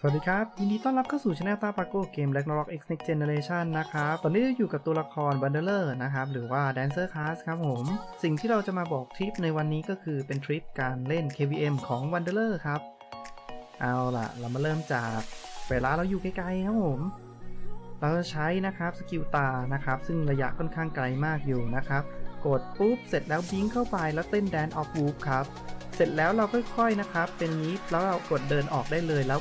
สวัสดีครับ ยินดีต้อนรับเข้าสู่ช anel ตาปาโกเกม Ragnarok X Next Generation นะครับ ตอนนี้เราอยู่กับตัวละคร Wanderer นะครับ หรือว่า Dancer Class ครับผม สิ่งที่เราจะมาบอกทริปในวันนี้ก็คือเป็นทริปการเล่น KVM ของ Wanderer ครับ เอาล่ะ เรามาเริ่มจากเวลาเราอยู่ไกลๆครับผม เราจะใช้นะครับสกิลตานะครับ ซึ่งระยะค่อนข้างไกลมากอยู่นะครับ กดปุ๊บเสร็จแล้วบิงเข้าไปแล้วเต้น Dance of Wolf ครับ เสร็จแล้วเราค่อยๆนะครับ เป็นนี้แล้วเรากดเดินออกได้เลยแล้ว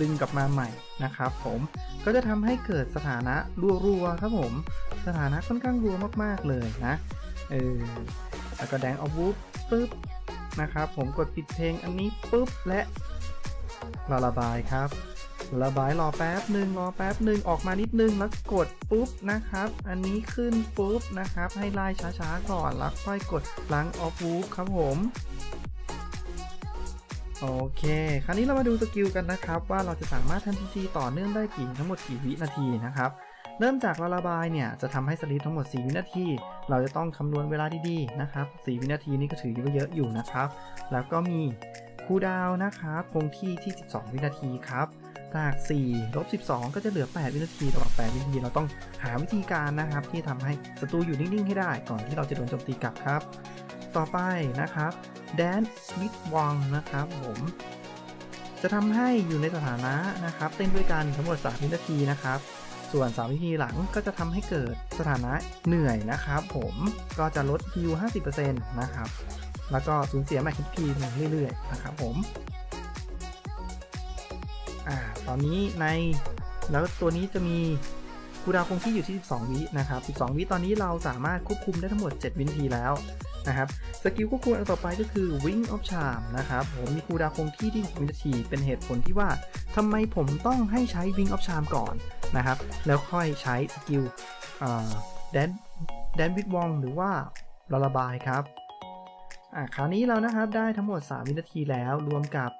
ดึงกลับมาใหม่นะครับ ผมก็จะทำให้เกิดสถานะรัวๆครับผม สถานะค่อนข้างรัวมากๆเลยนะเออแล้วก็แดงเอาวูฟปุ๊บนะครับผมกดปิดเพลงอันนี้ปุ๊บและราระบายครับระบายรอแป๊บหนึ่งรอแป๊บหนึ่งออกมานิดนึงแล้วกดปุ๊บนะครับ อันนี้ขึ้นปุ๊บนะครับ ให้ไล่ช้าๆก่อนแล้วค่อยกดล้างออฟวูฟครับผม โอเค คราวนี้เรามาดูสกิลกันนะครับ ว่าเราจะสามารถทำทีทีต่อเนื่องได้กี่ทั้งหมดกี่วินาทีนะครับ เริ่มจากเราระบายเนี่ยจะทำให้สลิปทั้งหมด 4 วินาที เราจะต้องคำนวณเวลาดีๆนะครับ 4 วินาทีนี้ก็ถือว่าเยอะอยู่นะครับ แล้วก็มีคูดาวน์นะครับคงที่ที่ 12 วินาทีครับ จาก 4 ลบ 12 ก็จะเหลือ 8 วินาทีระหว่า8วินาที เราต้องหาวิธีการนะครับ ที่ทำให้ศัตรูอยู่นิ่ง ๆ ให้ได้ ก่อนที่เราจะโดนโจมตีกลับครับ ต่อไปนะครับ Dance with Wang นะครับผม จะทำให้อยู่ในสถานะนะครับ เต้นด้วยกันทั้งหมด 3 วินาทีนะครับ ส่วน 3 วินาทีหลังก็จะทำให้เกิดสถานะเหนื่อยนะครับ ผมก็จะลดฮิว50%นะครับแล้วก็สูญเสียแม็กซ์พีเรื่อยๆนะครับผม อ่าตอนนี้ในแล้วตัวนี้จะมีคูดาวคงที่อยู่ที่ 12 วินะครับ 12 วิตอนนี้เราสามารถควบคุมได้ทั้งหมด 7 วินาทีแล้วนะครับ สกิลควบคุมอันต่อไปก็คือ Wing of Charm นะครับผมมีคูดาวคงที่ที่ 6 วินาที เป็นเหตุผลที่ว่าทำไมผมต้องให้ใช้ Wing of Charm ก่อนนะครับ แล้วค่อยใช้สกิลแดนแดนวิดวองหรือว่าระระบายครับอะคราวนี้เรานะครับได้ทั้งหมด 3 วินาทีแล้วรวมกับ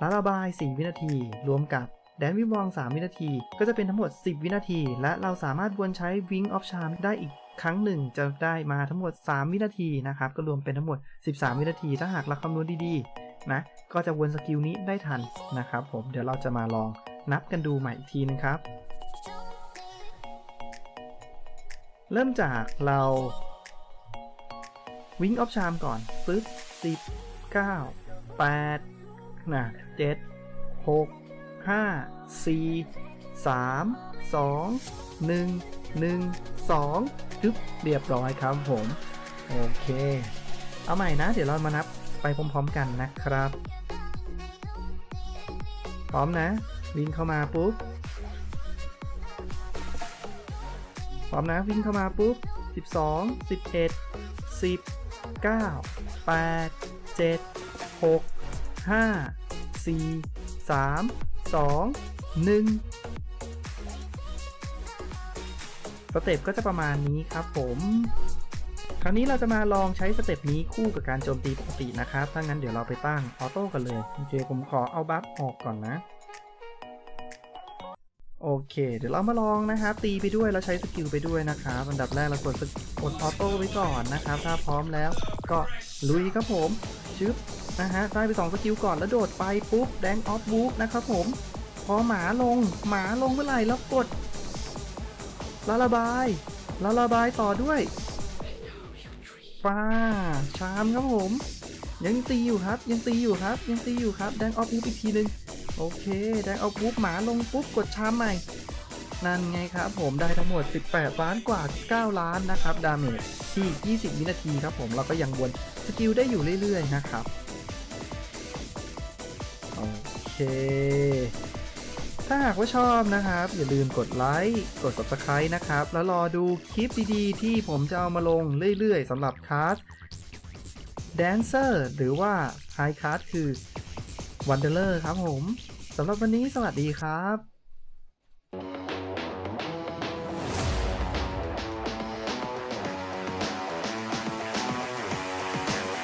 ระระบาย 4 วินาที รวมกับแดนวิดวอง 3 วินาที ก็จะเป็นทั้งหมด 10 วินาที และเราสามารถวนใช้ Wing of Charm ได้อีกครั้งหนึ่งจะได้มาทั้งหมด 3 วินาทีนะครับ ก็รวมเป็นทั้งหมด 13 วินาที ถ้าหากเราคำนวณดีๆนะ ก็จะวนสกิลนี้ได้ทันนะครับผม เดี๋ยวเราจะมาลองนับกันดูใหม่อีกทีนึงครับ เริ่มจากเราวิ่งออฟชามก่อนปึ๊บ10 9 8 นะ7 6 5 4 3 2 1 1 2ทึบเรียบร้อยครับผม โอเค เอาใหม่นะ เดี๋ยวเรามานับไปพร้อมๆกันนะครับ พร้อมนะ วิ่งเข้ามาปุ๊บ พร้อมนะ วิ่งเข้ามาปุ๊บ 12 11 10 9 8 7 6 5 4 3 2 1สเต็ปก็จะประมาณนี้ครับผม คราวนี้เราจะมาลองใช้สเต็ปนี้คู่กับการโจมตีปกตินะครับ ถ้างั้นเดี๋ยวเราไปตั้งออโต้กันเลยโอเคผมขอเอาบัฟออกก่อนนะ โอเค เดี๋ยวเรามาลองนะครับตีไปด้วย แล้วใช้สกิลไปด้วยนะครับ อันดับแรกเรากดกดออโต้ไว้ก่อนนะครับ ถ้าพร้อมแล้วก็ลุยครับผมชึบ นะฮะได้ไป2สกิลก่อนแล้วโดดไปปุ๊บแดงออฟบูฟนะครับผม พอหมาลงหมาลงเมื่อไหร่แล้วกดละระบายละระบายต่อด้วยฟ้าชามครับผม ยังตีอยู่ครับ ยังตีอยู่ครับ ยังตีอยู่ครับแดงออฟบูฟอีกทีหนึ่งโอเคแดงออฟบูฟหมาลงปุ๊บกดชามใหม่นั่นไงครับผมได้ทั้งหมด 18 ล้านกว่า 9 ล้านนะครับ ดาเมจที่ 20 วินาทีครับผมเราก็ยังวนสกิลได้อยู่เรื่อยๆนะครับ โอเค ถ้าหากว่าชอบนะครับ อย่าลืมกดไลค์ กด subscribe นะครับ แล้วรอดูคลิปดีๆ ที่ผมจะเอามาลงเรื่อยๆสำหรับคลาส Dancer หรือว่าไฮคัสคือวันเดอร์ครับผมสำหรับวันนี้สวัสดีครับ